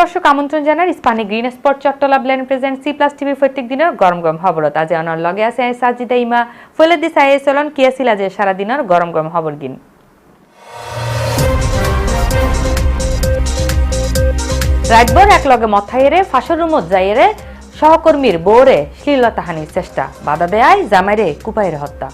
দর্শক, আমন্ত্রণ জানার Ispahani green spot Chattala blend present C plus TV প্রত্যেক দিনের গরম গরম খবরত। আজ অনার লগে আছে সাজিদা ইমা, ফলে দিস আই চলন কিয়াছিল আজ সারা দিনের গরম গরম খবর গিন। রাতভর এক লগে মথাইরে, ফাঁসর রুমত যাইরে, সহকর্মীর বউরে শ্লীলতাহানির চেষ্টা। বাধা দেয় জামাইরে কুপাইরে হত্যা।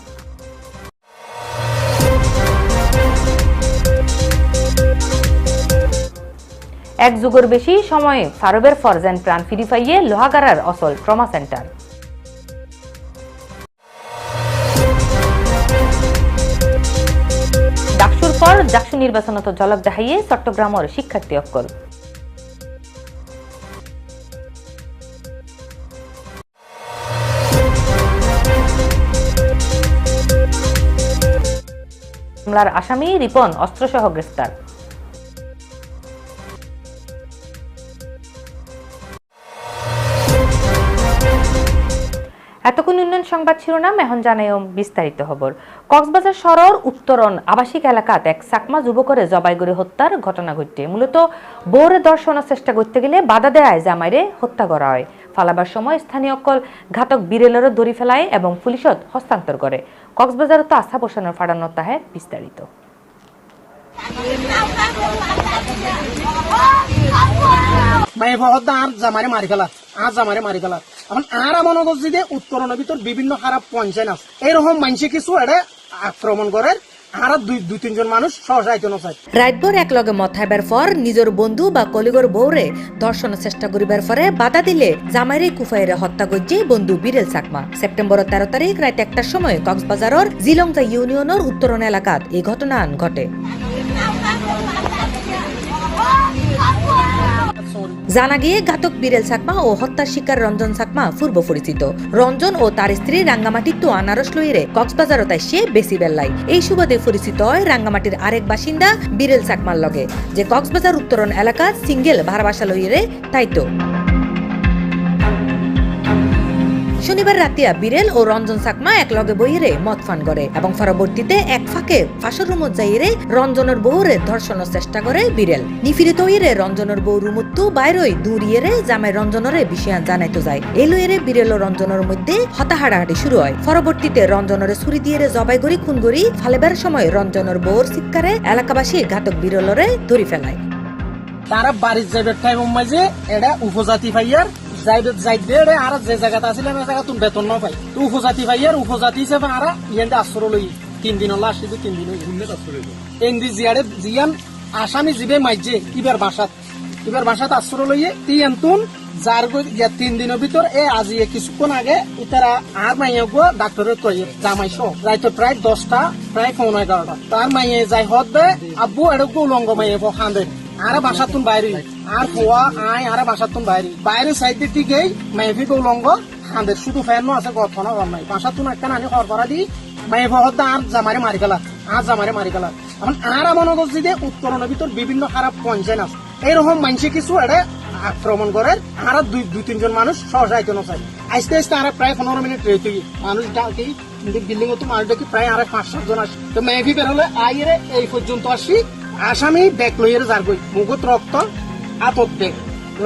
এক যুগের বেশি সময়ে ফারবের ফরজেন প্রাণ ফিরি পাইয়ে লোহাগারার অসল ট্রমা সেন্টার। ডাকসুর পর ডাকসু নির্বাচনত ঝলক দেখাইয়ে চট্টগ্রামের শিক্ষার্থী অকল মামলার আসামি রিপন অস্ত্রসহ গ্রেফতার। এতক্ষণ উন্নয়ন সংবাদ শিরোনাম, এখন জানাইও বিস্তারিত খবর। কক্সবাজার শহর উত্তরণ, আবাসিক এলাকাত এক চাকমা যুবকরে জবাইগড়ে হত্যার ঘটনা ঘটে। মূলত বৌরে দর্শনের চেষ্টা করতে গেলে বাধা দেয় জামাইরে হত্যা করা হয়। ফালাবার সময় স্থানীয় অকল ঘাতক বিরেলেরও দড়ি ফেলায় এবং পুলিশত হস্তান্তর করে। কক্সবাজারও তো আস্থা পোষণের ফাড়ানো তাহে বিস্তারিত। মারি ফেলা আর জামারে মারি ফেলা এখন আর এমন করছি যে উত্তরণের ভিতর বিভিন্ন খারাপ পঞ্চায়েত আছে। এইরকম মানুষে কিছু এটা আক্রমণ করে আর দুই দুই, তিনজন মানুষ সহসাইতে নচায়। রাতভর এক লগে মথাইবার পর নিজের বন্ধু বা কলিগর বউরে ধর্ষণের চেষ্টা করিবার পরে বাধা দিলে জামাইরে কুফাইরে হত্যা করছে বন্ধু বিরেল চাকমা। সেপ্টেম্বর তেরো তারিখ রাত একটার সময় কক্সবাজারের জিলংজা ইউনিয়নের উত্তরণ এলাকাত এই ঘটনা ঘটে। জানা গিয়ে ঘাতক বিরেল সাকমা ও হত্যার শিকার রঞ্জন সাকমা পূর্ব পরিচিত। রঞ্জন ও তার স্ত্রী রাঙ্গামাটির তো আনারস লইরে কক্সবাজারত সে বেশি বেল্লাই এই সুবাদে পরিচিত হয় রাঙ্গামাটির আরেক বাসিন্দা বিরেল সাকমার লগে, যে কক্সবাজার উত্তরণ এলাকা সিঙ্গেল ভারবাসা লইরে তাইতো। শনিবার রাতিয়া বিরেল ও রঞ্জন চাকমা এক লগে বইরে মদ ফান করে এবং পরবর্তীতে এক ফাঁকে ফাঁসর রুমত যাইরে রঞ্জনের বউরে ধর্ষণের চেষ্টা করে বিরেল। নিফিরিত ইরে রঞ্জনের বউ রুমুত্তু বাইরই দূরিয়েরে জামাই রঞ্জনরে বিষয়ান জানাইতো যায়। এই লইরে বিরেল ও রঞ্জনের মধ্যে হতাহাড়াহাড়ি শুরু হয়। পরবর্তীতে রঞ্জনরে ছুরি দিয়ে জবাই গড়ি খুন গড়ি ফালেবার সময় রঞ্জনের বউর চিৎকারে এলাকাবাসী ঘাতক বিরলরে ধরি ফেলায়। তারা বাড়ির যাইবে টাইম মাঝে এটা উপজাতি ভাইয়ার যাইবে আর যে জায়গাতে আছিল না জায়গা তুমি বেতন ন পাই। তো উপজাতি ভাইয়ার উপজাতি হিসেবে আর ইয়ান আশ্রয় লই তিন দিন লাস্ট শুধু তিন দিন এন্দি জিয়ারে জিয়ান আসামি জিবে মাইজে ইবার বাসাত। ইবার বাসাত আশ্রয় লইয়ে তি এন্তুন যার গই তিন দিনের ভিতর এ আজি এ কিছুক্ষণ আগে ইতারা আর মাইয়া গো ডাক্তারের কই জামাইছ রাইতো প্রায় দশটা প্রায় পৌনে এগারোটা। তার মাইয়ে যাই হদ দে আব্বু এটা গৌলঙ্গ মাইয়ে খান্দে। আরে বাসাতুন বাইরে। আর ফোয়া আয়, আরে বাসাতুন বাইরে। বাইরে সাইডে দিকেই মেহফি গৌলঙ্গ খান্দে শুধু ফ্যান আছে গঠন নাই। বাসাতুন একটা নানি খর করা দি মেয়ে ভগত আর জামারে মারি গেলা আর জামারে মারি গেলা এখন আর এমন করছি যে উত্তরণের ভিতর বিভিন্ন খারাপ পঞ্চায়েত আছে। এইরকম মানুষে কিছু এটা আক্রমণ করে, আর দুই দুই, তিনজন মানুষ সহসাইতে নচাই আস্তে আস্তে আর প্রায় পনেরো মিনিট রয়েছে মানুষ ডাকি বিল্ডিং তো মানুষ দেখি প্রায় আর পাঁচ, সাতজন আসে। তো মেহফি বের হলে, আইরে, এই পর্যন্ত আসি। আসামি ব্যাগ লইয়ের যার গই মুখত রক্ত আতত ব্যাগ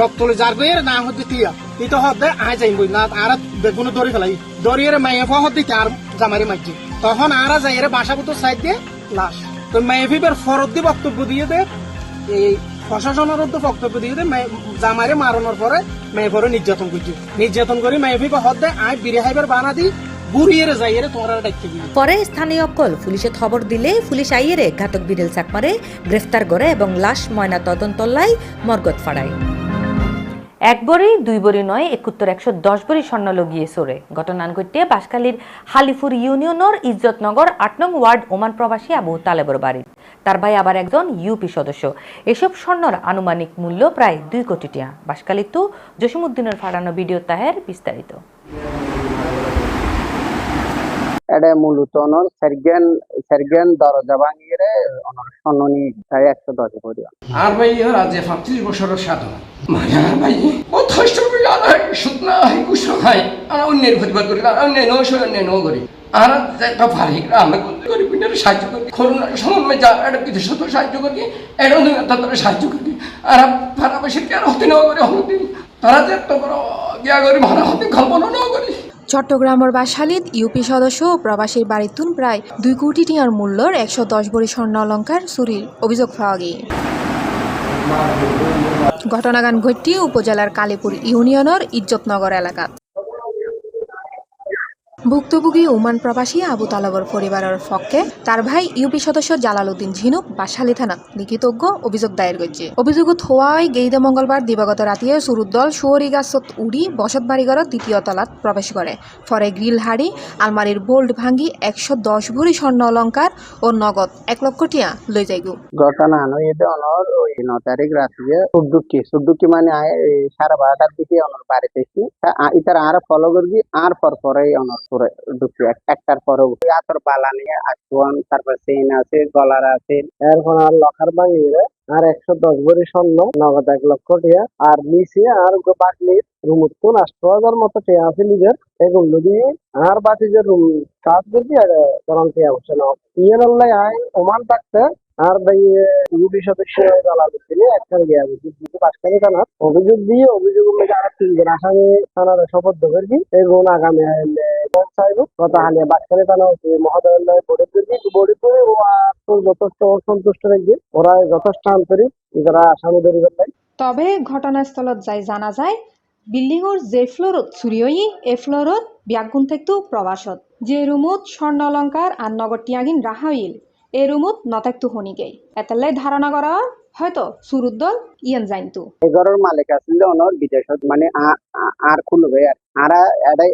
রক্ত লই যার গইয়ের না হতে তিয়া ইতো হতে আয় যাইব না আর বেগুনে দড়ি ফেলাই দড়িয়ের মাইয়ে ফহত দিতে আর জামারি মাইজি তখন আর যাইয়ের বাসা বুতো সাইড দিয়ে লাশ। তো মেহফিবের ফরত দিয়ে বক্তব্য দিয়ে দে। এই প্রশাসনের তো বক্তব্য দিয়ে দে। জামারে মারানোর পরে মেহফরে নির্যাতন করছি নির্যাতন করে হত দে আয় বিরে হাইবার বানা দি দিই পরে স্থানীয় অকল পুলিশে খবর দিলে পুলিশ আইয়েরে ঘাতক বিরেল চাকমারে গ্রেফতার করে এবং লাশ ময়না তদন্তল্লাই মর্গত ফাড়ায়। এক বড়ি দুই বড়ি নয় একুত্তর একশো দশ বড়ি স্বর্ণ লগিয়ে সরে ঘটনান ঘটে বাসকালীর হালিফুর ইউনিয়নের ইজ্জতনগর আট নং ওয়ার্ড ওমান প্রবাসী আবু তালেবর বাড়ি। তার ভাই আবার একজন ইউপি সদস্য। এসব স্বর্ণর আনুমানিক মূল্য প্রায় দুই কোটি টিয়া বাসকালীর তো জসিমুদ্দিনের ফাড়ানো ভিডিও তাহের বিস্তারিত। এটা মূলত অনর সেরগেন সেরগেন দরজা ভাঙিয়ে অনর সন্ননি সাড়ে একশো দশ করি আর ভাই, এর আজ পঁচিশ বছরের সাধনা আর আর আর আর আর একটা সাহায্য করি সময় যা এটা বিদেশ সাহায্য করি তাদের সাহায্য করি। আর তারা বেশি কেন হতে নেওয়া করে, হতে। তারা যে এত বড় গিয়া করি মারা হতে কল্পনা নেওয়া করি। চট্টগ্রামের বাসালিত ইউপি সদস্য ও প্রবাসীর বাড়িতুন প্রায় দুই কোটি টিয়ার মূল্যর একশো দশ বড়ি স্বর্ণ অলঙ্কার চুরির অভিযোগ পাওয়া গিয়ে। ঘটনাগান ঘটটি উপজেলার কালীপুর ইউনিয়নের ইজ্জতনগর এলাকাত। ভুক্তভোগী ওমান প্রবাসী আবু তালবর পরিবারের পক্ষে তার ভাই ইউপি সদস্য জালাল উদ্দিন ঝিনুক বাসালি থানাত লিখিতজ্ঞ অভিযোগ দায়ের করছে। অভিযোগত হওয়ায় গেইদে মঙ্গলবার দিবাগত রাতিয়ে সুরুদ্দল সুয়রি গাছত উড়ি বসত বাড়িঘরের দ্বিতীয় তলাত প্রবেশ করে। ফরে গ্রিল হাড়ি, আলমারির বোল্ট ভাঙ্গি একশো দশ ভরি স্বর্ণ অলঙ্কার ও নগদ এক লক্ষ টিয়া লই যাইগু ঘটনা ন তারিখ রাত্রে সুদ্দুকি সুদ্দুকি মানে সাড়ে বারোটার দিকে অনর বাড়িতে ইতার আর ফলো করবি আর পর পরে অনর। করে ঢুকি এক- একটার পরে আতর বালা নিয়ে আসুয়ান তারপর চেইন আছে, গলার আছে। এরপর আর লখার ভাঙিয়ে আর একশো দশ ভরি স্বর্ণ, নগদ এক লক্ষ টিয়া। আর নিচে আর রুমত কোন আটশো হাজার মতো টিয়া আছে নিজের। এগুলো দিয়ে আর বাকি যে রুম কাজ আর তখন টিয়া বসে না ইয়ে নল্লাই আয় ওমান থাকতে, আর ভাই ইউপি সদস্য কিন্তু পাঁচখানে থানার অভিযোগ দিয়ে, অভিযোগ আর তিনজন আসামি থানার শপথ করেছি এবং আগামী চাইব থানা ও যথেষ্ট অসন্তুষ্ট ওরা যথেষ্ট আন্তরিক আসামি তবে ঘটনাস্থলত যাই জানা যায় বিল্ডিংৰ যে ফ্ল'ৰত চুৰি হৈ এই ফ্ল'ৰত ব্যাগুণ থাকতো প্ৰবাসত যে ৰুমত স্বৰ্ণ অলংকাৰ আর নগদ টিয়াগিন রাখা হইল এই ৰুমত নথাকতো শনিকেই এটালাই ধাৰণা কৰা হয়, হয়তো চুরুদ্দল ইয়ান জানতো এগারোর মালিক আসলে অনর বিদেশত মানে আর খুলবে আর আরা এডাই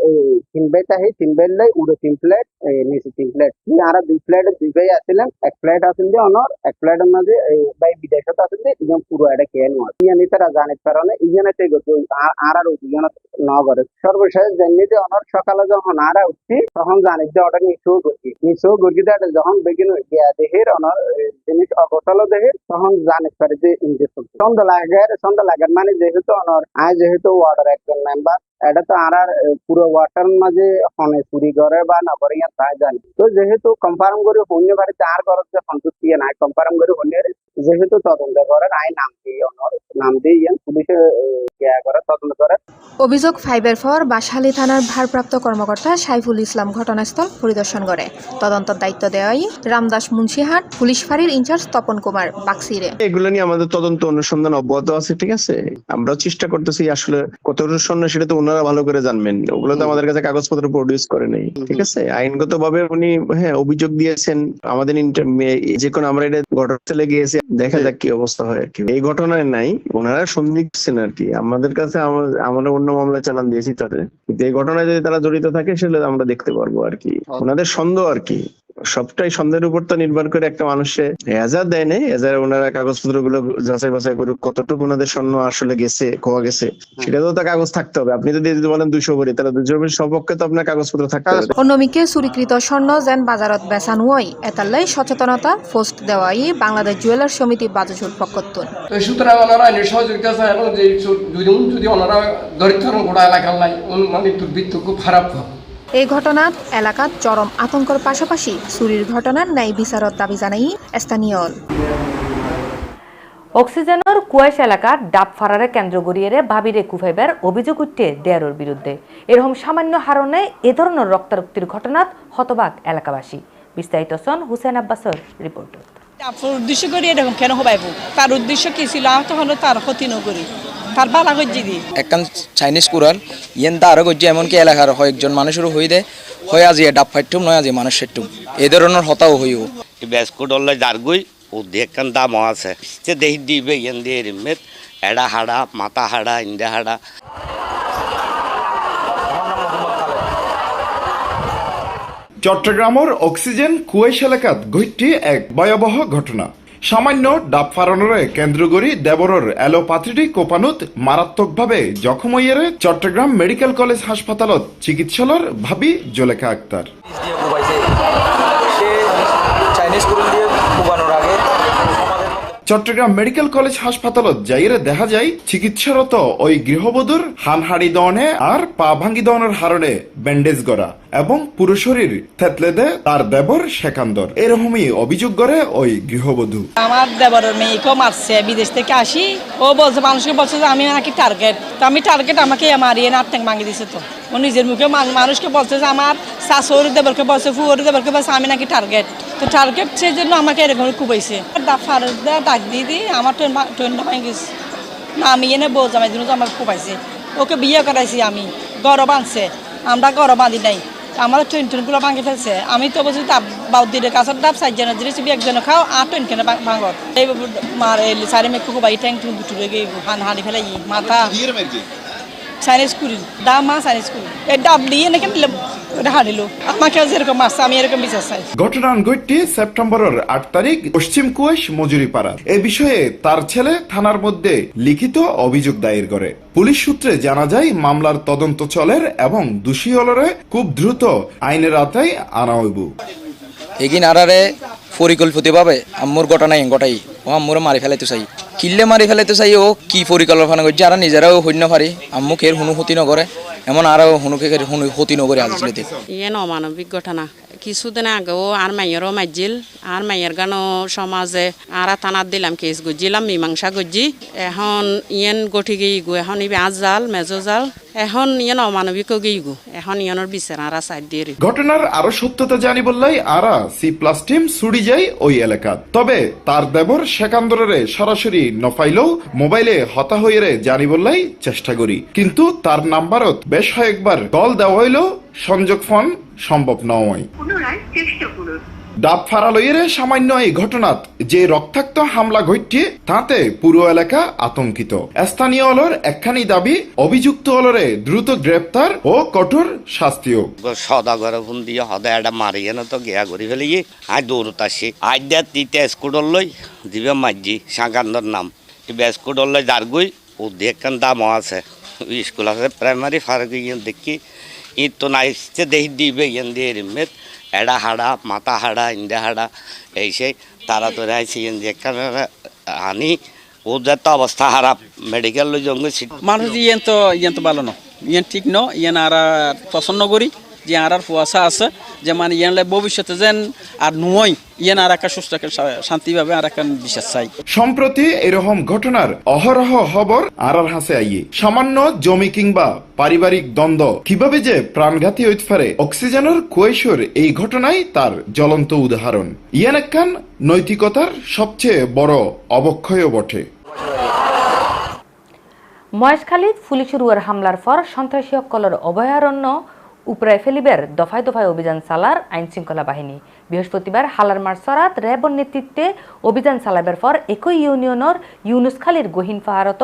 তিন ভাই তাহি তিন ভাই লাই উড়ো তিন প্লেট নিচে তিন প্লেট আরা দুই প্লেট দুই ভাই আসিলেন এক প্লেট আসেন যে অনর, এক প্লেটের মাঝে ভাই বিদেশত আসেন যে, ইজন পুরো এটা খেয়ে নেওয়া ইয়ানি তারা জানিত পারে ইজনে তে গত আর আর দুজন ন করে সর্বশেষ জানি যে অনর, সকালে যখন আরা উঠছি তখন জানি যে ওটা নিচেও গতি নিচেও গতি দেয় যখন বেগিন দেহের অনর জিনিস অগোছাল দেহের তখন জানিত পারে যে ইঞ্জেকশন সন্ধ্যা লাগে সন্ধ্যা লাগে মানে যেহেতু অনর আয় যেহেতু ওয়ার্ডের একজন মেম্বার এটা তো আর আর এ, পুরো ওয়াটার মাঝে হনে চুরি করে বা নগরে ইয়ার তাই জানি। তো যেহেতু কনফার্ম করে হন্য বাড়িতে আর ঘর যে সন্তুষ্টি নাই কনফার্ম করে হন্য যেহেতু তদন্ত করে আই নাম দিয়ে অনর নাম দিয়ে ইয়ান পুলিশে এ, ইয়া করে তদন্ত করে। অভিযোগ ফাইভের পর বাসালি থানার ভারপ্রাপ্ত কর্মকর্তা সাইফুল ইসলাম ঘটনাস্থল পরিদর্শন করে। তদন্তের দায়িত্ব দেওয়াই রামদাস মুন্সিহাট পুলিশ ফাঁড়ির ইনচার্জ তপন কুমার বাক্সিরে। এগুলো নিয়ে আমাদের তদন্ত অনুসন্ধান অব্যাহত আছে ঠিক আছে? আমরা চেষ্টা করতেছি আসলে কত অনুসন্ধান সেটা তো ওনারা ভালো করে জানবেন। ওগুলো তো আমাদের কাছে কাগজপত্র প্রডিউস করে নেই ঠিক আছে? আইনগত ভাবে উনি হ্যাঁ অভিযোগ দিয়েছেন। আমাদের যে কোনো আমরা এটা ঘটনাস্থলে গিয়েছি দেখা যাক কি অবস্থা হয় আর কি। এই ঘটনায় নাই ওনারা সন্দিগ্ধ আর কি। আমাদের কাছে আমা- আমরা অন্য মামলা চালান দিয়েছি তাদের। কিন্তু এই ঘটনায় যদি তারা জড়িত থাকে সেটা আমরা দেখতে পারব আর কি। ওনাদের সন্দেহ আর কি। সবটাই সন্দেহের উপর তো নির্ভর করে একটা মানুষে হেজার দেয় নেই হেজার ওনারা কাগজপত্রগুলো যাচাই বাছাই করুক কতটুকু ওনাদের স্বর্ণ আসলে গেছে খোয়া গেছে সেটা তো তো কাগজ থাকতে হবে। আপনি যদি যদি বলেন দুশো ভরি তাহলে দুশো ভরি সপক্ষে তো আপনার কাগজপত্র থাকতে হবে। অন্যমিকে চুরিকৃত স্বর্ণ যেন বাজারত বেচা নোয়াই এটালাই সচেতনতা পোস্ট দেওয়াই বাংলাদেশ জুয়েলার সমিতি বাজুসুর পক্ষতুন তো সুতরাং ওনারা আইনের সহযোগিতা চায় এবং যে যদি যদি ওনারা দরিদ্র গোড়া এলাকার লাই মানে দুর্বৃত্ত খুব খারাপ হবে এই ঘটনাত এলাকাত চরম আতঙ্কর পাশাপাশি চুরির ঘটনার ন্যায় বিচারত দাবি জানাই স্থানীয় অক্সিজেনের কুয়াশ এলাকার ডাব ফারারে কেন্দ্র গড়িয়ে ভাবিরে কুফাইবার অভিযোগ উঠতে দেয়ারোর বিরুদ্ধে এরকম সামান্য হারণে এ ধরনের রক্তারক্তির ঘটনাত হতবাক এলাকাবাসী। বিস্তারিত সন হুসেন আব্বাসর রিপোর্ট আপনার উদ্দেশ্য করি এরকম কেন হবাইব তার উদ্দেশ্য কি ছিল? হলো তার ক্ষতি নকরি তার বালা গজ্জি দি। একখান চাইনিজ কুরাল ইয়েন দা আরও গজ্জি এমনকি এলাকার কয়েকজন মানুষেরও হই দেয় হয় আজি ডাব ফাইটুম নয় আজি মানুষ সেটুম এই ধরনের হতাও হইও। বেস্কুট হলে জারগুই ও দেখান দাম আছে। যে দেহি দিবে ইয়েন দিয়ে রিমেত এড়া হাড়া মাথা হাড়া ইন্দা হাড়া। চট্টগ্রামের অক্সিজেন কুয়েশ এলাকাত ঘটটি এক ভয়াবহ ঘটনা। সামান্য ডাব ফারানোরে কেন্দ্র করি দেবরের এলোপাথিটি কোপানুত মারাত্মকভাবে জখম হইয়ারে চট্টগ্রাম মেডিকেল কলেজ হাসপাতালত চিকিৎসালয়ের ভাবি জোলেখা আক্তার। চট্টগ্রাম মেডিকেল কলেজ হাসপাতালত যাইরে দেখা যায়, চিকিৎসারত ওই গৃহবধূর হানহাড়ি দনে আর পা ভাঙ্গি দনের হারণে ব্যান্ডেজ করা। এবং পুরো শরীর থেতলে দেয় তার দেবর সেকান্দর। এরকমই অভিযোগ করে ওই গৃহবধূ। আমার দেবর মেয়েকেও মারছে, বিদেশ থেকে আসি। ও বলছে, মানুষকে বলছে যে আমি নাকি টার্গেট তো আমি টার্গেট আমাকে মারিয়ে না ট্যাঙ্ক ভাঙিয়ে দিছে তো। ও নিজের মুখে মানুষকে বলছে যে আমার শাশুড়ি দেবরকে বলছে, ফুয়ারি দেবরকে বলছে, আমি নাকি টার্গেট তো টার্গেট সেই জন্য আমাকে এরকম কুবাইছে। ফারুক ডাক দিয়ে দিয়ে আমার ট্রেন ট্রেনটা ভাঙে গেছে। না, আমি এনে বউ জামাই দিন আমার কুবাইছে। ওকে বিয়ে করাইছি আমি। গরব আনছে। আমরা গরব বাঁধি নাই। আমার ট্রেনগুলো ভাঙে ফেলছে। আমি তো বলছি ডাব বাউদ্দিনের কাছে ডাব চারজনের জিনিস একজনে খাও আর তো কেনে ভাঙ এই মার সারি মেয়ে বাড়ি ট্যাঙ্ক টুন দুটুরে গিয়ে হান হানি ফেলাই মাথা। সাইনিস কুড়ি দাম মা সাইনিস কুড়ি এই ডাব দিয়ে নাকি হারিলো। আমাকে যেরকম মারছে আমি এরকম বিচার চাই। ঘটনার ঘটটি সেপ্টেম্বরের আট তারিখ পশ্চিম কুয়েশ মজুরিপাড়া এ বিষয়ে তার ছেলে থানার মধ্যে লিখিত অভিযোগ দায়ের করে। পুলিশ সূত্রে জানা যায় মামলার তদন্ত চলের এবং দোষী হলরে খুব দ্রুত আইনের আওতায় আনা হইব। এগিন আরারে পরিকল্পিতভাবে আম্মুর ঘটনা এন ঘটাই। ও আম্মুরে মারি ফেলাইতে চাই। কিল্লে মারি ফেলাইতে চাই ও কি পরিকল্পনা করছে আর নিজেরাও হইন্য পারি আম্মুকে এর হুনু হতি নগরে এমন আরও হুনুকে হুনু হতি নগরে আসলে ইয়েন অমানবিক ঘটনা। কিছুদিন আগেও আর মাইয়েরও মাইজিল আর মাইয়ের গানও সমাজে আর থানাত দিলাম কেস গজিলাম মীমাংসা গজি এখন ইয়েন গঠি গিয়ে গো এখন ইবে আজ জাল মেজো জাল। এখন ইয়েন অমানবিক গিয়ে গো এখন ইয়েনের বিচার আর সাইড দিয়ে। ঘটনার আরও সত্যতা জানি বললাই আরা সি প্লাস টিম ছুড়ি যায় ওই এলাকা। তবে তার দেবর সেকান্দরে সরাসরি নফাইলেও মোবাইলে হতা হইরে জানি বললাই চেষ্টা করি। কিন্তু তার নাম্বারত বেশ কয়েকবার কল দেওয়া হইলেও সংযোগ ফোন সম্ভব নয়। ডাব ফারালইয়ের সামান্য এই ঘটনাত যে রক্তাক্ত হামলা ঘটছে, তাতে পুরো এলাকা আতঙ্কিত। স্থানীয় হলর একখানি দাবি, অভিযুক্ত হলরে দ্রুত গ্রেপ্তার ও কঠোর শাস্তিও। সদাগর ফোন দিয়ে সদা এটা মারিয়ে না তো, গিয়া করি ফেলি আজ দৌড়ত আসি আজ দেয় তিতে স্কুটর লই, দিবে মাঝি সাকান্দর নাম। স্কুটর লই দারগুই ও দেখেন দামও আছে। স্কুল আছে প্রাইমারি ফার্ক দেখি। ই তো নাইসতে দেখি দিবে ইয়েন দিয়ে রিমেত এডা হাড়া মাথা হাড়া ইন্দা হাড়া এই সেই তারা তো রাইছে যেখানে আনি ও তো অবস্থা খারাপ মেডিকেল জঙ্গল মানুষ ইয়েন তো ইয়েন তো ভালো ন ইয়েন ঠিক ন ইয়েন আর পছন্দ করি যে আর আর ফুয়াশা আছে যে মানে ইয়ানলে ভবিষ্যতে যেন আর নয় ইয়েন আর একটা সুস্থ শান্তিভাবে আর একটা বিশ্বাস চাই। সম্প্রতি এরকম ঘটনার অহরহ খবর আর আর হাসে আইয়ে। সামান্য জমি কিংবা পারিবারিক দ্বন্দ্ব কীভাবে যে প্রাণঘাতী হইতে পারে অক্সিজেনের কুয়েশর এই ঘটনাই তার জ্বলন্ত উদাহরণ। ইয়ান একখান নৈতিকতার সবচেয়ে বড় অবক্ষয়ও বটে। মহেশখালীত ফুলিচুরুয়ার হামলার পর সন্ত্রাসী সকলের অভয়ারণ্য উপরে ফেলিবের দফায় দফায় অভিযান চালার আইন শৃঙ্খলা বাহিনী। বৃহস্পতিবার হালার মার্সরাত র্যাবর নেতৃত্বে অভিযান চালাবার পর একই ইউনিয়নের ইউনুসখালীর গহীন পাহাড়ত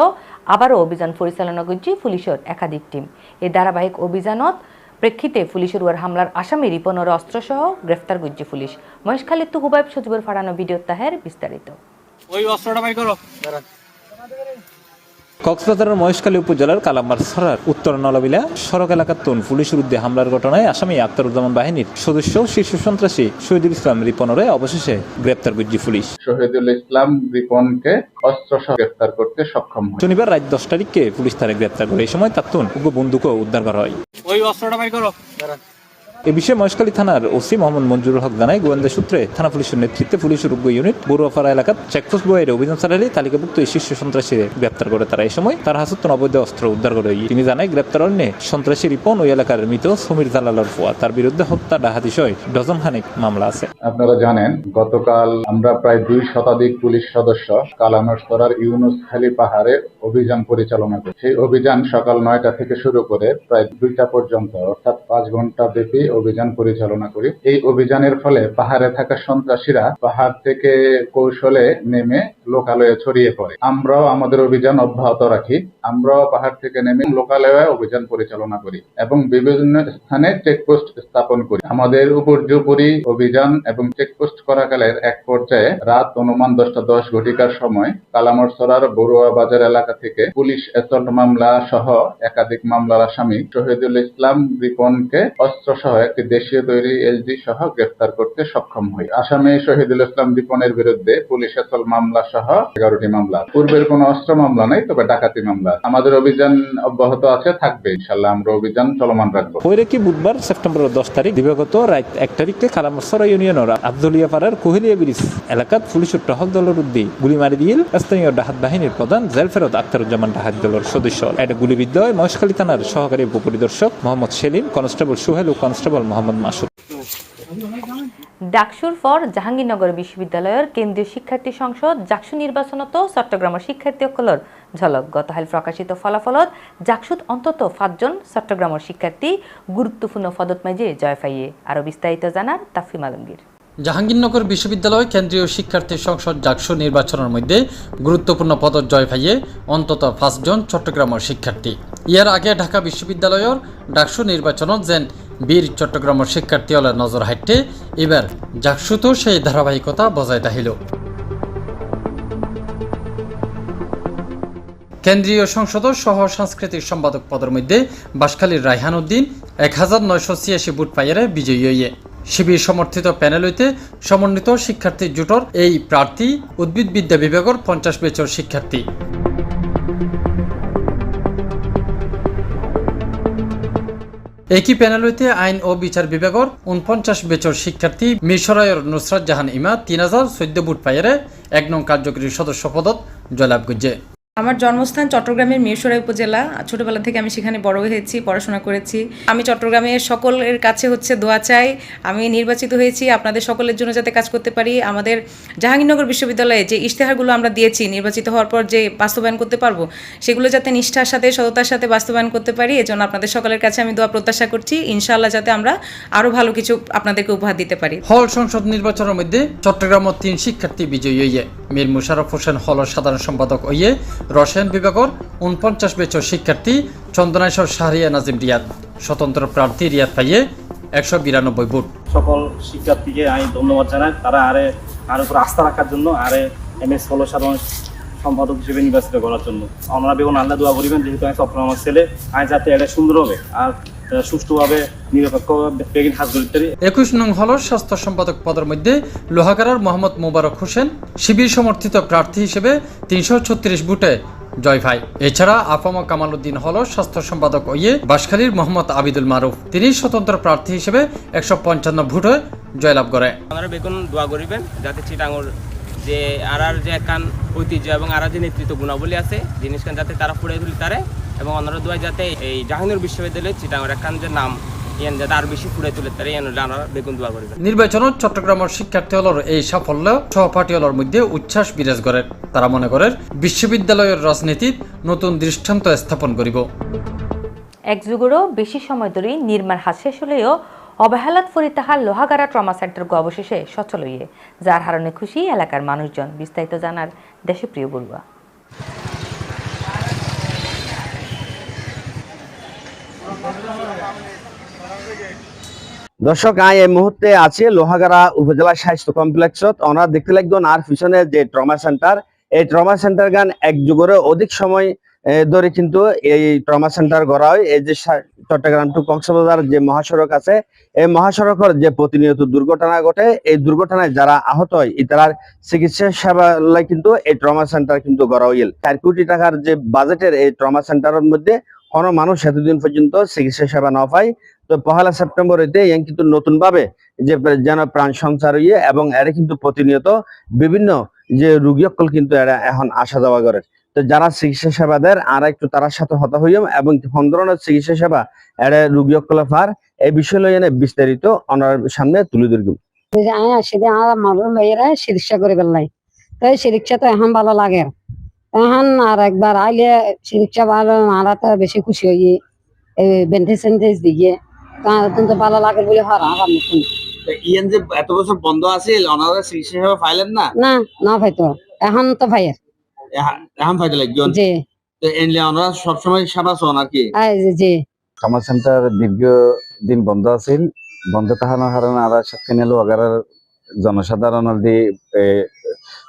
আবারও অভিযান পরিচালনা করছে পুলিশের একাধিক টিম। এই ধারাবাহিক অভিযানত প্রেক্ষিতে পুলিশের হামলার আসামি রিপনের অস্ত্রসহ গ্রেফতার করছে পুলিশ মহেশখালীর তো হুবাইব সচিবের ফাড়ানো ভিডিও তাহের বিস্তারিত ওই অস্ত্রটা বাই করো। কক্সবাজারের মহেশখালী উপজেলার কালামার সরার উত্তর নলবিলা সড়ক এলাকার তন পুলিশের উদ্দে হামলার ঘটনায় আসামি আক্তারুজ্জামান বাহিনীর সদস্য শীর্ষ সন্ত্রাসী শহীদুল ইসলাম রিপনরে অবশেষে গ্রেপ্তার করছে পুলিশ। শহীদুল ইসলাম রিপনকে অস্ত্র সহ গ্রেফতার করতে সক্ষম হয়। শনিবার রাত দশ তারিখকে পুলিশ তারে গ্রেপ্তার করে। এই সময় তার তন উগ্র বন্দুকও উদ্ধার করা হয়। ওই অস্ত্রটা বাই করো। এ বিষয়ে মহেশখালী থানার ওসি মোহাম্মদ মঞ্জুরুল হক জানায়, গোয়েন্দা সূত্রে থানা পুলিশের নেতৃত্বে পুলিশের উগ্র ইউনিট বড়ুয়াপাড়া এলাকার চেকপোস্ট বয়ের অভিযান চালালে তালিকাভুক্ত এই শীর্ষ সন্ত্রাসী গ্রেপ্তার করে তারা। এই সময় তার হাসত্তন অবৈধ অস্ত্র উদ্ধার করে তিনি জানায়, গ্রেপ্তার অন্যে সন্ত্রাসী রিপন ওই এলাকার মৃত সমীর জালালার ফুয়া। তার বিরুদ্ধে হত্যা ডাহাতি সহ ডজন খানিক মামলা আছে। আপনারা জানেন, গতকাল আমরা প্রায় দুই শতাধিক পুলিশ সদস্য কালামস্তরার ইউনুস খালি পাহাড়ে অভিযান পরিচালনা করি সেই অভিযান সকাল নয়টা থেকে শুরু করে প্রায় দুইটা পর্যন্ত, অর্থাৎ পাঁচ ঘণ্টা ব্যাপী অভিযান পরিচালনা করি। এই অভিযানের ফলে পাহাড়ে থাকা সন্ত্রাসীরা পাহাড় থেকে কৌশলে নেমে লোকালয়ে ছড়িয়ে পড়ে। আমরাও আমাদের অভিযান অব্যাহত রাখি। আমরাও পাহাড় থেকে নেমে লোকালয়ে অভিযান পরিচালনা করি এবং বিভিন্ন স্থানে চেকপোস্ট স্থাপন করি। আমাদের উপর্যুপরি অভিযান এবং চেকপোস্ট করাকালের এক পর্যায়ে রাত অনুমান দশটা দশ ঘটিকার সময় কালামরসরার বড়ুয়া বাজার এলাকা থেকে পুলিশ অ্যাসল্ট মামলা সহ একাধিক মামলার আসামি শহীদুল ইসলাম রিপনকে অস্ত্র সহ একটি দেশীয় তৈরি এলজি সহ গ্রেফতার করতে সক্ষম হই। আসামে শহীদুল ইসলাম দীপনের বিরুদ্ধে পুলিশ আসল মামলা সহ এগারোটি মামলা। পূর্বের কোনো অস্ত্র মামলা নেই, তবে ডাকাতি মামলা। আমাদের অভিযান অব্যাহত আছে, থাকবে ইনশাল্লাহ আমরা অভিযান চলমান রাখব। পৈরেকি বুধবার, সেপ্টেম্বরের দশ তারিখ, দিবাগত রাত এক তারিখে কালামসরা ইউনিয়নের আবদুলিয়া পাড়ার কোহিলিয়া ব্রিজ এলাকাত পুলিশের টহল দলের উদ্দি গুলি মারি দিল স্থানীয় ডাহাত বাহিনীর প্রধান জেলফেরত আখতারুজ্জামান ডাহাত দলের সদস্য। এটা গুলিবিদ্ধ হয় মহেশখালী থানার সহকারী উপপরিদর্শক মোহাম্মদ সেলিম, কনস্টেবল সুহেল ও কনস্টেবল মোহাম্মদ মাসুদ। ডাকসুর পর জাহাঙ্গীরনগর বিশ্ববিদ্যালয়ের কেন্দ্রীয় শিক্ষার্থী সংসদ জাকসু নির্বাচনত চট্টগ্রামের শিক্ষার্থীসকলের ঝলক। গতকাল প্রকাশিত ফলাফলত জাকসুত অন্তত পাঁচজন চট্টগ্রামের শিক্ষার্থী গুরুত্বপূর্ণ পদত মাঝে জয় পাইয়ে। আরও বিস্তারিত জানার তাফিম আলমগীর। জাহাঙ্গীরনগর বিশ্ববিদ্যালয় কেন্দ্রীয় শিক্ষার্থী সংসদ জাকসু নির্বাচনের মধ্যে গুরুত্বপূর্ণ পদত জয় পাইয়ে অন্তত পাঁচজন চট্টগ্রামের শিক্ষার্থী। ইয়ার আগে ঢাকা বিশ্ববিদ্যালয়ের ডাকসু নির্বাচনত যেন বীর চট্টগ্রামের শিক্ষার্থী হলে নজর হাইটে এবার জাকসুতো সেই ধারাবাহিকতা বজায় থাকিল কেন্দ্রীয় সংসদের সহ সাংস্কৃতিক সম্পাদক পদের মধ্যে বাসখালীর রায়হান উদ্দিন এক হাজার নয়শো ছিয়াশি বুট পাইয়ারে বিজয়ী হইয়ে। শিবির সমর্থিত প্যানেল হইতে সমন্বিত শিক্ষার্থী জোটর এই প্রার্থী উদ্ভিদবিদ্যা বিভাগের পঞ্চাশ বেচর শিক্ষার্থী। একই প্যানেল হইতে আইন ও বিচার বিভাগের উনপঞ্চাশ বেচর শিক্ষার্থী মিশরায়র নুসরাত জাহান ইমা তিন হাজার চোদ্দ বুট পাইয়ারে এক নং কার্যকরী সদস্য পদত জয়লাভ করছে আমার জন্মস্থান চট্টগ্রামের মিরসরাই উপজেলা। ছোটবেলা থেকে আমি সেখানে বড় হয়েছি, পড়াশোনা করেছি। আমি চট্টগ্রামের সকলের কাছে হচ্ছে দোয়া চাই। আমি নির্বাচিত হয়েছি, আপনাদের সকলের জন্য যাতে কাজ করতে পারি। আমাদের জাহাঙ্গীরনগর বিশ্ববিদ্যালয়ে যে ইশতেহারগুলো আমরা দিয়েছি, নির্বাচিত হওয়ার পর যে বাস্তবায়ন করতে পারব, সেগুলো যাতে নিষ্ঠার সাথে, সততার সাথে বাস্তবায়ন করতে পারি, এজন্য আপনাদের সকলের কাছে আমি দোয়া প্রত্যাশা করছি। ইনশাআল্লাহ যাতে আমরা আরও ভালো কিছু আপনাদেরকে উপহার দিতে পারি। হল সংসদ নির্বাচনের মধ্যে চট্টগ্রামের তিন শিক্ষার্থী বিজয়ী হইয়ে, মীর মুশারফ হোসেন হলের সাধারণ সম্পাদক হইয়ে রসায়ন বিভাগের উনপঞ্চাশ বেচর শিক্ষার্থী চন্দনেশ্বর শাহরিয়া নাজিম রিয়াদ। স্বতন্ত্র প্রার্থী রিয়াদ পাইয়ে একশো বিরানব্বই ভোট। সকল শিক্ষার্থীকে আমি ধন্যবাদ জানাই। তারা আরে আর উপর আস্থা রাখার জন্য আরে এম এস হলো সাধারণ সম্পাদক হিসেবে নির্বাচিত করার জন্য। আমরা বেগুন আল্লাহ দোয়া করিবেন যেহেতু আমি সপ্তম আমার ছেলে আমি যাতে এটা সুন্দর হবে আর সুষ্ঠুভাবে একুশ নং হলর স্বাস্থ্য সম্পাদক পদের মধ্যে লোহাগাড়ার মোহাম্মদ মোবারক হোসেন শিবির সমর্থিত প্রার্থী হিসেবে তিনশো ছত্রিশ বুটে জয় ভাই এছাড়া আফামা কামাল উদ্দিন হল স্বাস্থ্য সম্পাদক ওয়ে বাসখালীর মোহাম্মদ আবিদুল মারুফ। তিনি স্বতন্ত্র প্রার্থী হিসেবে একশো পঞ্চান্ন ভোটে জয়লাভ করে। আপনারা বেগুন দোয়া করিবেন যাতে চিটাঙ্গর যে আরার যে একান ঐতিহ্য এবং আরার যে নেতৃত্ব গুণাবলী আছে জিনিসখান যাতে তারা ফুড়ে তুলি তারে এবং অন্যরা দোয়া যাতে এই জাহাঙ্গীর বিশ্ববিদ্যালয়ে চিটাঙ্গর একান যে নাম ইয়ান যাতে আরও বেশি ফুড়ে তুলে তারে ইয়ান আপনারা বেগুন দোয়া করিবেন নির্বাচনত চট্টগ্রামের শিক্ষার্থী হলর এই সাফল্য সহপাঠী হলর মধ্যে উচ্ছ্বাস বিরাজ করে। তারা মনে করেন বিশ্ববিদ্যালয়ের রাজনীতিত নতুন দৃষ্টান্ত স্থাপন করিব। এক যুগেরও বেশি সময় ধরে নির্মাণ শেষ হলেও অবহেলাত ফরিতাহার লোহাগাড়া ট্রমা সেন্টার অবশেষে সচল হইয়ে, যার হারণে খুশি এলাকার মানুষজন, বিস্তারিত জানার দেশপ্রিয় বড়ুয়া। দর্শক, আই এই মুহূর্তে আছে লোহাগাড়া উপজেলা স্বাস্থ্য কমপ্লেক্সত। ওনারা দেখতে লাগবেন আর পিছনে যে ট্রমা সেন্টার, এই ট্রমা সেন্টার গান এক যুগেরও অধিক সময় ধরে কিন্তু এই ট্রমা সেন্টার গড়া হয়। এই যে চট্টগ্রাম টু কক্সবাজার যে মহাসড়ক আছে, এই মহাসড়কের যে প্রতিনিয়ত দুর্ঘটনা ঘটে, এই দুর্ঘটনায় যারা আহত হয় ইতার চিকিৎসা সেবা কিন্তু এই ট্রমা সেন্টার কিন্তু গড়া হইল। চার কোটি টাকার যে বাজেটের এই ট্রমা সেন্টারের মধ্যে কোনো মানুষ এতদিন পর্যন্ত চিকিৎসা সেবা না পায়। তো পহেলা সেপ্টেম্বর হইতে ইয়াং কিন্তু নতুন ভাবে যে যেন প্রাণ সঞ্চার হইয়ে এবং এরা কিন্তু প্রতিনিয়ত বিভিন্ন যে রুগী সকল কিন্তু এরা এখন আসা যাওয়া করে। তো যারা চিকিৎসা সেবা দেয় আর একটু তার সাথে হতা হইম এবং কোন ধরনের চিকিৎসা সেবা এরা রুগী সকলে পার এই বিষয় লইয়ে এনে বিস্তারিত ওনার সামনে তুলে ধরব। চিকিৎসা করে পেলাই চিকিৎসা তো এখন ভালো লাগে। এখন আর একবার আইলে চিকিৎসা ভালো মারা তো বেশি খুশি হই এই বেন্টেজ সেন্টেজ দিয়ে তো ভালো লাগে বলে হর আমার নতুন। যে এত বছর বন্ধ আছিল ওনারা চিকিৎসা সেবা পাইলেন না? না না ভাইতো এখন তো ভাইয়ের এখন পাইতে লাগজন জি। তো এনলে ওনারা সবসময় সেবা চন আর কি। আই জি সেন্টার দীর্ঘ দিন বন্ধ আছিল বন্ধ থাকানোর কারণে আর সাতখানি লোহাগাড়ার জনসাধারণের দি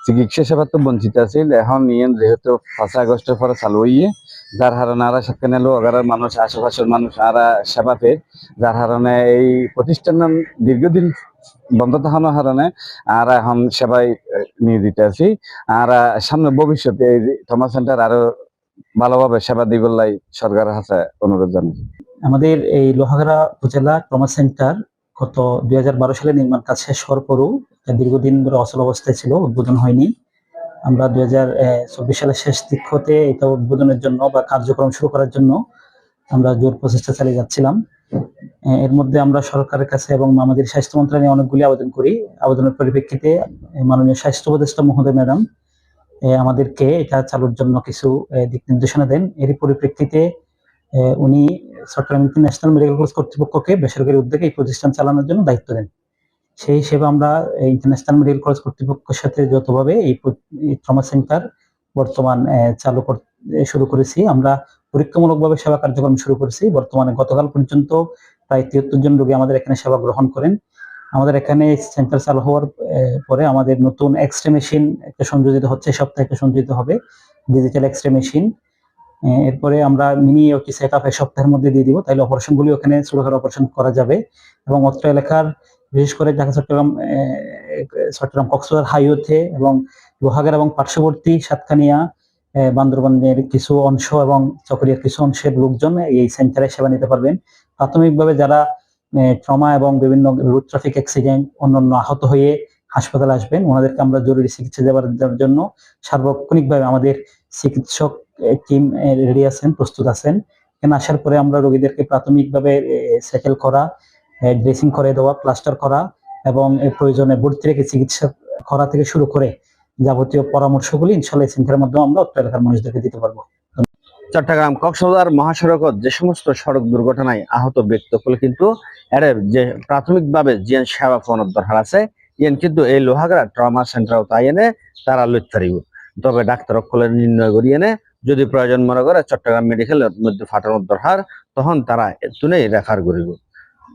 চিকিৎসা সেবা তো বঞ্চিত আছিল এখন ইয়েন যেহেতু পাঁচ আগস্টের পরে চালু হইয়ে যার কারণে আর সেখানে লোহাগাড়ার মানুষ আশেপাশের মানুষ আর সেবা পেয়ে যার কারণে এই প্রতিষ্ঠানের দীর্ঘদিন বন্ধ থাকানোর কারণে আর এখন সেবায় আহ, নিয়োজিত আছি। আর সামনে ভবিষ্যতে এই ট্রমা সেন্টার আরও ভালোভাবে সেবা দিবলাই সরকারের কাছে অনুরোধ জানাই আমাদের এই লোহাগড়া উপজেলা ট্রমা সেন্টার গত দুই হাজার বারো সালে নির্মাণ কাজ শেষ হওয়ার পরও দীর্ঘদিন ধরে অচল অবস্থায় ছিল উদ্বোধন হয়নি। আমরা দুই হাজার চব্বিশ সালের শেষ দিক হতে এটা উদ্বোধনের জন্য বা কার্যক্রম শুরু করার জন্য আমরা জোর প্রচেষ্টা চালিয়ে যাচ্ছিলাম। এর মধ্যে আমরা সরকারের কাছে এবং আমাদের স্বাস্থ্য মন্ত্রণালয়ে অনেকগুলি আবেদন করি। আবেদনের পরিপ্রেক্ষিতে মাননীয় স্বাস্থ্য উপদেষ্টা মহোদয় ম্যাডাম আমাদেরকে এটা চালুর জন্য কিছু দিক নির্দেশনা দেন। এরই পরিপ্রেক্ষিতে উনি চট্টগ্রাম ইন্টারন্যাশনাল মেডিকেল কলেজ কর্তৃপক্ষকে বেসরকারি উদ্যোগে এই প্রতিষ্ঠান চালানোর জন্য দায়িত্ব দেন। সেই হিসেবে আমরা ইন্টারন্যাশনাল মেডিকেল কলেজ কর্তৃপক্ষের সাথে যৌথভাবে এই ট্রমা সেন্টার বর্তমান চালু শুরু করেছি। আমরা পরীক্ষামূলকভাবে সেবা কার্যক্রম শুরু করেছি। বর্তমানে গতকাল পর্যন্ত প্রায় তিয়াত্তর জন রোগী আমাদের এখানে সেবা গ্রহণ করেন। আমাদের এখানে সেন্টার চালু হওয়ার পরে আমাদের নতুন এক্সরে মেশিন একটা সংযোজিত হচ্ছে সপ্তাহে একটা সংযোজিত হবে ডিজিটাল এক্সরে মেশিন এরপরে আমরা মিনি ওটি সেট আপ এক সপ্তাহের মধ্যে দিয়ে দিব তাহলে অপারেশন গুলি ওখানে ছোটখাটো অপারেশন করা যাবে। এবং অত্র এলাকার বিশেষ করে ঢাকা চট্টগ্রাম চট্টগ্রাম কক্সবাজার হাইওয়েতে এবং লোহাগার এবং পার্শ্ববর্তী সাতকানিয়া আহ, বান্দরবানের কিছু অংশ এবং চকরিয়ার কিছু অংশের লোকজন এই সেন্টারে সেবা নিতে পারবেন। প্রাথমিকভাবে যারা ট্রমা এবং বিভিন্ন রোড ট্রাফিক অ্যাক্সিডেন্ট অন্যান্য আহত হয়ে হাসপাতালে আসবেন, ওনাদেরকে আমরা জরুরি চিকিৎসা দেওয়ার জন্য সার্বক্ষণিকভাবে আমাদের চিকিৎসক টিম রেডি আছেন, প্রস্তুত আছেন। এখানে আসার পরে আমরা রোগীদেরকে প্রাথমিকভাবে সেটেল করা ড্রেসিং করে দেওয়া, প্লাস্টার করা এবং প্রয়োজনে ভর্তি রেখে চিকিৎসা করা থেকে শুরু করে যাবতীয় পরামর্শগুলি ইনশাল্লাহ সেন্টারের মাধ্যমে আমরা অত্র এলাকার মানুষদেরকে দিতে পারব। চট্টগ্রাম কক্সবাজার মহাসড়কত যে সমস্ত সড়ক দুর্ঘটনায় আহত ব্যক্তি সকলে কিন্তু এর যে প্রাথমিকভাবে যে সেবা পাওয়ানোর দরকার আছে ইয়েন কিন্তু এই লোহাগড়া ট্রমা সেন্টার তাই এনে তারা লইতে তবে ডাক্তার সকলে নির্ণয় করি এনে যদি প্রয়োজন মনে করে চট্টগ্রাম মেডিকেলের মধ্যে ফাটানোর দরকার, তখন তারা তুনেই রেফার করিব।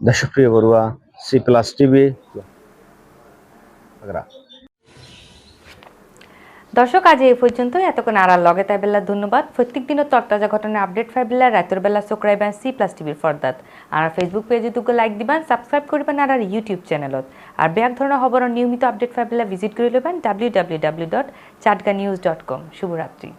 Deshapriya Barua, C plus TV দর্শক, আজ এই পর্যন্ত এতক্ষণ আর লগে তাই বেলা ধন্যবাদ। প্রত্যেক দিনের তরতাজা ঘটনা আপডেট ফাই বেলা, রাতের বেলা চক্রাইবেন সি প্লাস টিভির ফর্দাত। আর ফেসবুক পেজে দুটো লাইক দিবেন সাবস্ক্রাইব করবেন আর ইউটিউব চ্যানেলত আর ব্যাগ ধরনের খবরের নিয়মিত আপডেট ফাই বেলা ভিজিট করে লবেন W W W dot Chatga news dot com শুভরাত্রি।